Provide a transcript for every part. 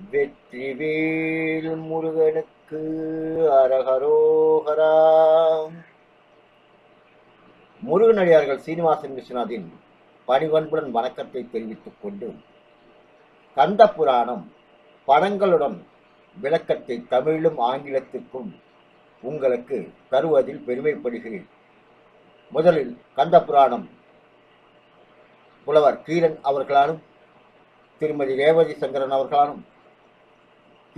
வெற்றிவேல் முருகனுக்கு அரகரோகரா முருகனடியார்கள் சீனிவாசன் விஸ்வநாதின் பணிவன்புடன் வணக்கத்தை தெரிவித்துக் கொண்டு கந்த புராணம் படங்களுடன் விளக்கத்தை தமிழிலும் ஆங்கிலத்திற்கும் உங்களுக்கு தருவதில் பெருமைப்படுகிறேன். முதலில் கந்த புராணம் புலவர் கீரன் அவர்களாலும் திருமதி ரேவதி சங்கரன் அவர்களாலும்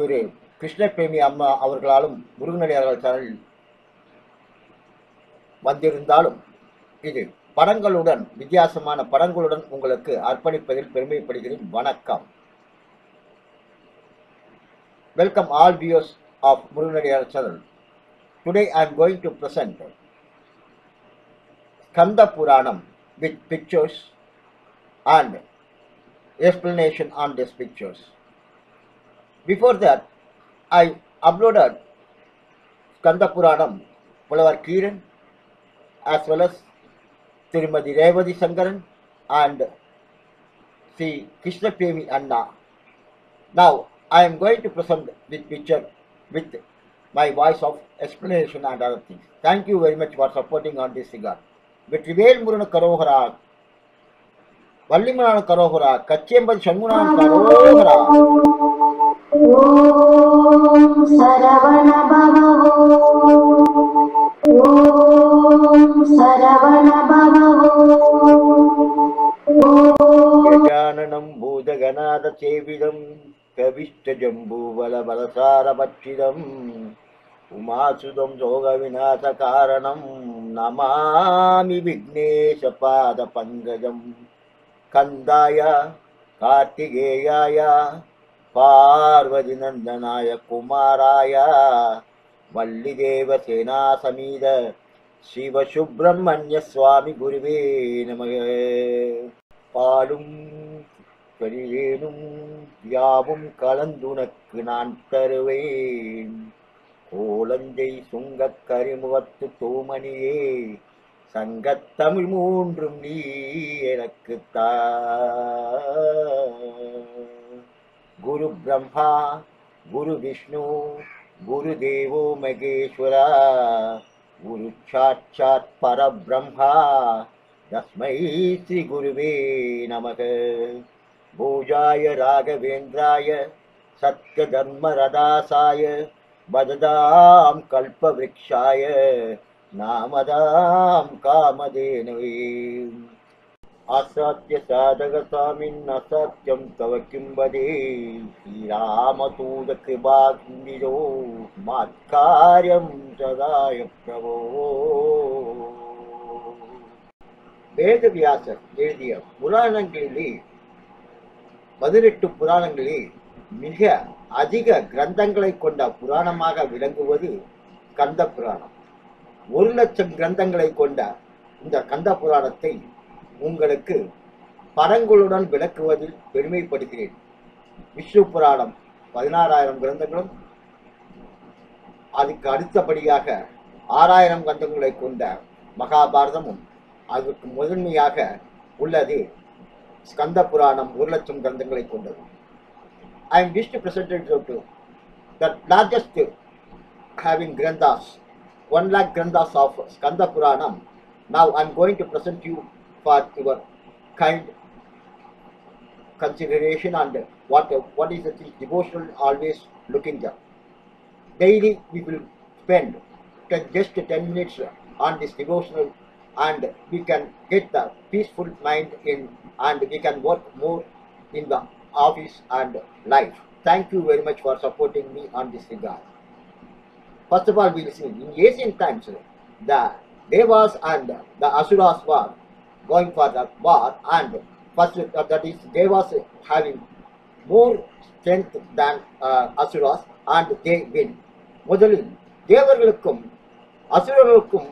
திரு கிருஷ்ணபேமி அம்மா அவர்களாலும் முருகனடியார்கள் சேனலில் வந்திருந்தாலும் இது படங்களுடன் வித்தியாசமான படங்களுடன் உங்களுக்கு அர்ப்பணிப்பதில் பெருமைப்படுகிறேன். வணக்கம். Welcome all views of Muruganadiyar channel today I am going to present Kanda Puranam with pictures and explanation on these pictures. Before that, I uploaded Skanda Puranam, Pulavar Kiran, as well as Tirumadi Revadi Sankaran and Sri Krishna Premi Anna. Now, I am going to present this picture with my voice of explanation and other things. Thank you very much for supporting on this regard. Vetrivel முருகன கரோகரா வள்ளிமலான கரோகரா கச்சியம்பதி சண்முனான கரோகரா ॐ सरवणभवो ॐ सरवणभवो गजाननं भूजगनाथसेविदं कविष्टजम्बूबलबलसारभक्षिणं उमासुदं सोगविनाशकारणं नमामि विघ्नेशपादपङ्कजं। कन्दाय कार्तिकेयाय பார்வதி நந்தனாய குமாராய வள்ளிதேவ சேனா சமீத சிவ சுப்பிரமணிய சுவாமி குருவே நமக. பாலும் கரிவேனும் யாவும் கலந்துனக்கு நான் தருவேன். கோலஞ்சை சுங்கக் கரிமுகத்து தூமணியே சங்கத்தமிழ் மூன்றும் நீ எனக்கு தா गुरुब्रह्मा गुरुविष्णु गुरुदेवो महेश्वरा गुरुक्षाक्षात् परब्रह्मा तस्मै श्रीगुरुवे नमः। भोजाय राघवेन्द्राय सत्यधर्मरदासाय भददां कल्पवृक्षाय नामदां कामधेनवे। அசாத்திய தர்மரதாசாய பததாம் சாதக சாமின் தவ கிம்பதே. ஸ்ரீராமதூத கிருபா கிந்திதோ மாத்காரியம் சதாய பிரபோ. வேதவியாசர் எழுதிய புராணங்களிலே பதினெட்டு புராணங்களில் மிக அதிக கிரந்தங்களை கொண்ட புராணமாக விளங்குவது கந்த புராணம் ஒரு லட்சம் கிரந்தங்களை கொண்ட இந்த கந்த புராணத்தை உங்களுக்கு படங்களுடன் விளக்குவதில் பெருமைப்படுகிறேன். விஷ்ணு புராணம் பதினாறாயிரம் கிரந்தங்களும் அதுக்கு அடுத்தபடியாக ஆறாயிரம் கிரந்தங்களை கொண்ட மகாபாரதமும் அதற்கு முதன்மையாக உள்ளது. ஸ்கந்த புராணம் ஒரு லட்சம் கிரந்தங்களை கொண்டது. I am wish to present it to the largest having granthas, one lakh granthas of Skanda Puranam. Now I am going to for your kind consideration and what what is the devotional always looking there. Daily we will spend just 10 minutes on this devotional and we can get the peaceful mind in and we can work more in the office and life. Thank you very much for supporting me on this regard. First of all, we will see In ancient times, the Devas and the Asuras were going for the war, and first uh, that is Devas having more strength than uh, Asuras, and they win. முதலில் தேவர்களுக்கும் அசுரர்களுக்கும்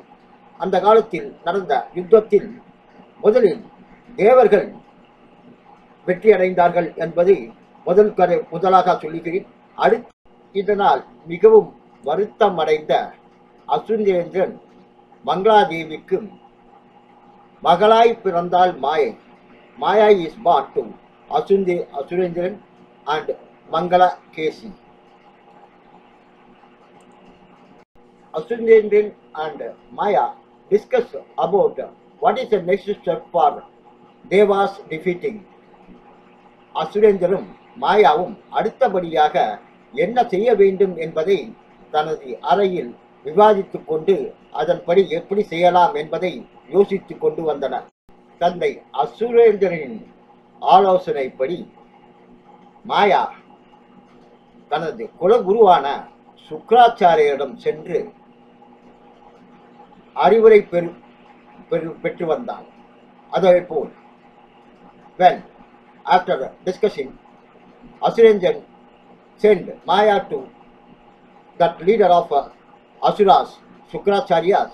அந்த காலத்தில் நடந்த யுத்தத்தில் முதலில் தேவர்கள் வெற்றி அடைந்தார்கள் என்பதை முதல் கதை முதலாக சொல்லுகிறேன் அடுத்து இதனால் மிகவும் வருத்தம் அடைந்த அசுரேந்திரன் மங்களாதேவிக்கும் மகளாய் பிறந்தாள் மாயை மாயா இஸ் பார்ன் டு அசுந்தே அசுரேந்திரன் அண்ட் மங்களா கேசி அசுந்தேந்திரன் and Maya discuss about what is the next step for Devas defeating அசுரேந்திரனும் மாயாவும் அடுத்தபடியாக என்ன செய்ய வேண்டும் என்பதை தனது அறையில் விவாதித்து கொண்டு அதன்படி எப்படி செய்யலாம் என்பதை யோசித்து கொண்டு வந்தனர். தந்தை அசுரேந்திரனின் ஆலோசனைப்படி மாயா தனது குலகுருவான சுக்கராச்சாரியரிடம் சென்று அறிவுரை பெறு பெறு பெற்று வந்தார் அதே போல் when after discussion Asuranjan sent Maya to that leader of asuras, Sukracharyas,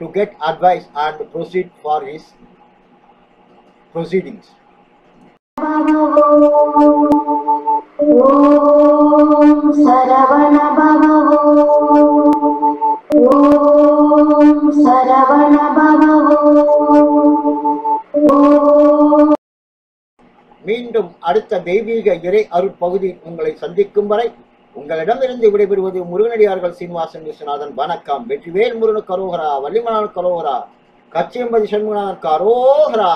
to get advice and proceed for his proceedings. மீண்டும் அடுத்த தெய்வீக இறை அருட்பகுதி உங்களை சந்திக்கும் வரை உங்களிடமிருந்து விடைபெறுவது முருகனடியார்கள் சீனிவாசன் விஸ்வநாதன். வணக்கம். வெற்றிவேல் முருகன் கரோகரா வள்ளிமலான் கரோகரா கச்சியம்பதி சண்முகநாதன் கரோகரா.